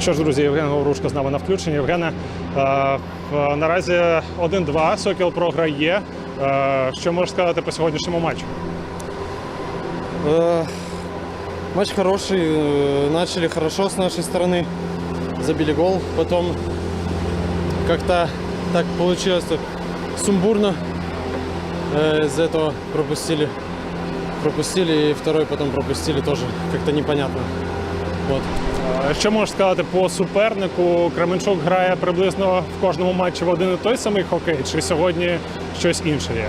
Що ж, друзі, Євген Говорушко з нами на включенні. Євгене, е, в- наразі 1-2, Сокіл програє. Е, Що можеш сказати по сьогоднішньому матчу? Э, Матч хороший, э, начали хорошо с нашей стороны, забили гол, потом как-то так получилось что сумбурно, Э, из-за этого пропустили, пропустили и второй потом пропустили тоже, как-то непонятно. Вот. Е, Що можеш сказати по супернику? Кременчук грає приблизно в кожному матчі в один і той самий хокей, чи сьогодні щось інше є?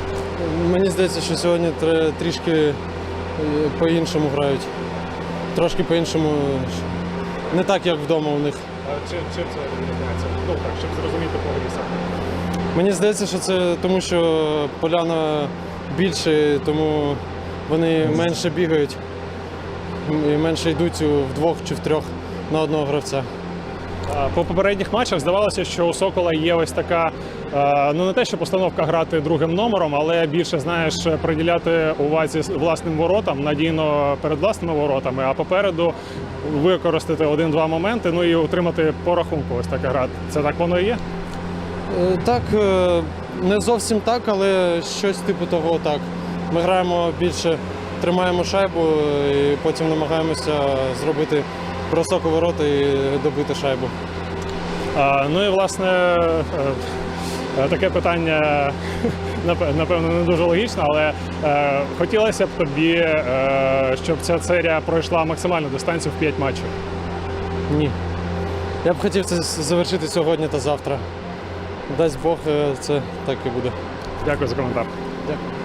Мені здається, що сьогодні трішки е, по-іншому грають. Трошки по-іншому, не так, як вдома у них. Чи, чи це відрізняється? Ну так, щоб зрозуміти по грі саме. Мені здається, що це тому, що поляна більше, тому вони менше бігають і менше йдуть у- вдвох чи в трьох на одного гравця. По попередніх матчах здавалося, що у Сокола є ось така, ну не те, що постановка грати другим номером, але більше знаєш приділяти увазі власним воротам, надійно перед власними воротами, а попереду використати один-два моменти, ну і отримати по рахунку. Ось така гра. Це так воно і є. Е, Так, е, не зовсім так, але щось типу того так. Ми граємо більше, тримаємо шайбу і потім намагаємося зробити бросок у ворота і добити шайбу. А, Ну і власне е, е, таке питання напевно не дуже логічне, але е, хотілося б тобі, е, щоб ця серія пройшла максимальну дистанцію в 5 матчів. Ні. Я б хотів це завершити сьогодні та завтра. Дасть Бог, е, це так і буде. Дякую за коментар. Дякую.